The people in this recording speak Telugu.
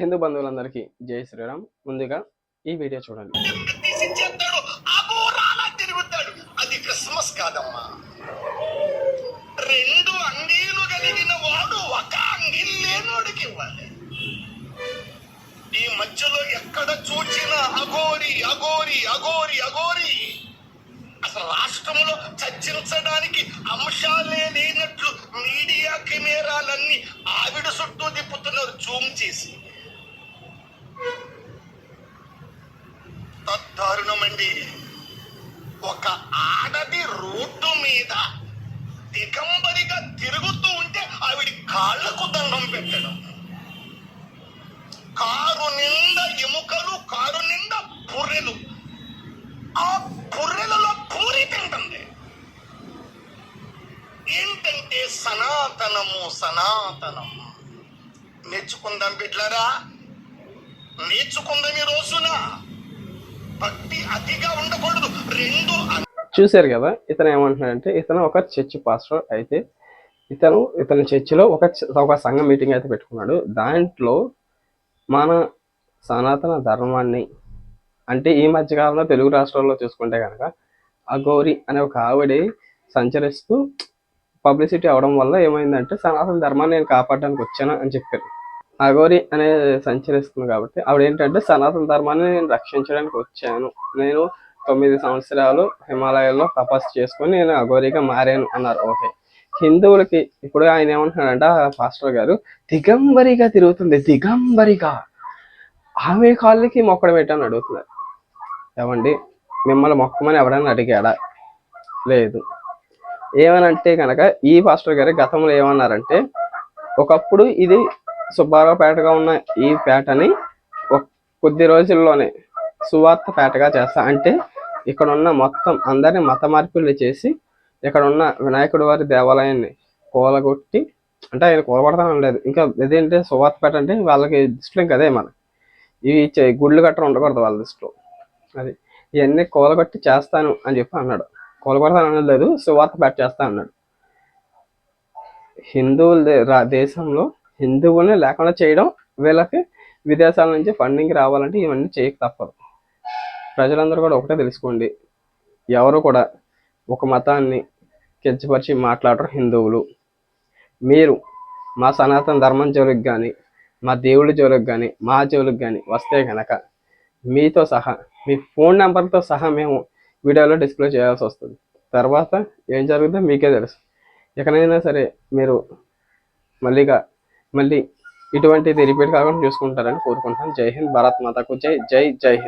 హిందూ బంధువులందరికీ జై శ్రీరామ్. ముందుగా ఈ వీడియో చూడండి. తీసి చేస్తాడు అఘోరాలా తిరుగుతాడు. అది క్రిస్మస్ కాదమ్మా. రెండు అంగీలు కలిగిన వాడు ఒక అంగీ లేనోడికి ఇవ్వాలి. ఈ మధ్యలో ఎక్కడ చూచిన అఘోరి అఘోరి అఘోరి అఘోరి. అసలు రాష్ట్రంలో చర్చించడానికి అంశాలే తద్దారుణమండి ఒక ఆడది రోడ్డు మీద దిగంబరిగా తిరుగుతూ ఉంటే ఆవిడ కాళ్ళకు దండం పెట్టడం. కారు నిండా ఎముకలు కారు నిండా పుర్రెలు ఆ పుర్రెలలో పూరి తింటుంది. ఏంటంటే సనాతనము సనాతనం. నేర్చుకుందాం బిడ్లరా నేర్చుకుందాం ఈ రోజున. భక్తి అతిగా ఉండకూడదు. రెండు చూశారు కదా ఇతను ఏమంటున్నాడంటే ఇతను ఒక చర్చ్ పాస్టర్ అయితే ఇతను ఇతని చర్చిలో ఒక ఒక సంఘ మీటింగ్ అయితే పెట్టుకున్నాడు. దాంట్లో మన సనాతన ధర్మాన్ని అంటే ఈ మధ్యకాలంలో తెలుగు రాష్ట్రాల్లో చూసుకుంటే కనుక అఘోరి అనే ఒక ఆవిడ సంచరిస్తూ పబ్లిసిటీ అవడం వల్ల ఏమైందంటే సనాతన ధర్మాన్ని నేను కాపాడడానికి వచ్చాను అని చెప్పారు. అఘోరి అనే సంచరిస్తుంది కాబట్టి ఆవిడ ఏంటంటే సనాతన ధర్మాన్ని నేను రక్షించడానికి వచ్చాను. నేను తొమ్మిది సంవత్సరాలు హిమాలయాల్లో తపస్సు చేసుకుని నేను అఘోరిగా మారాను అన్నారు. ఓకే. హిందువులకి ఇప్పుడు ఆయన ఏమంటున్నాడంటే ఆ పాస్టర్ గారు దిగంబరిగా తిరుగుతుంది దిగంబరిగా. ఆమె కాళ్ళకి మొక్కడం ఏంటని అడుగుతున్నారు. ఏమండి? మిమ్మల్ని మొక్కమని ఎవరైనా అడిగాడా? లేదు. ఏమనంటే కనుక ఈ పాస్టర్ గారు గతంలో ఏమన్నారంటే ఒకప్పుడు ఇది సుబ్బారావు పేటగా ఉన్న ఈ పేటని కొద్ది రోజుల్లోనే సువార్త పేటగా చేస్తా. అంటే ఇక్కడ ఉన్న మొత్తం అందరిని మత మార్పులు చేసి ఇక్కడ ఉన్న వినాయకుడి వారి దేవాలయాన్ని కూలగొట్టి అంటే ఆయన కూలగొడతాను లేదు. ఇంకా ఇదేంటే సువార్త పేట అంటే వాళ్ళకి దృష్టిలో ఇంకా అదే మనం ఇవి గుళ్ళు గట్రా ఉండకూడదు వాళ్ళ దృష్టిలో అది ఇవన్నీ కూలగొట్టి చేస్తాను అని చెప్పి అన్నాడు. కూలగొడతాను అనేది లేదు సువార్త పేట చేస్తా అన్నాడు. హిందువుల దే- రా- దేశంలో హిందువుల్ని లేకుండా చేయడం వీళ్ళకి విదేశాల నుంచి ఫండింగ్ రావాలంటే ఇవన్నీ చేయక తప్పదు. ప్రజలందరూ కూడా ఒకటే తెలుసుకోండి. ఎవరు కూడా ఒక మతాన్ని కించపరిచి మాట్లాడరు హిందువులు. మీరు మా సనాతన ధర్మం జోలికి కానీ మా దేవుడి జోలికి కానీ మా జోలికి కానీ వస్తే కనుక మీతో సహా మీ ఫోన్ నెంబర్తో సహా మేము వీడియోలో డిస్ప్లే చేయాల్సి వస్తుంది. తర్వాత ఏం జరుగుతుందో మీకే తెలుసు. ఎక్కడైనా సరే మీరు మళ్ళీగా మళ్ళీ ఇటువంటిది రిపీట్ కాకుండా చూసుకుంటారని కోరుకుంటాను జై హింద్ భారత్ మాతకు జై జై జై హింద్.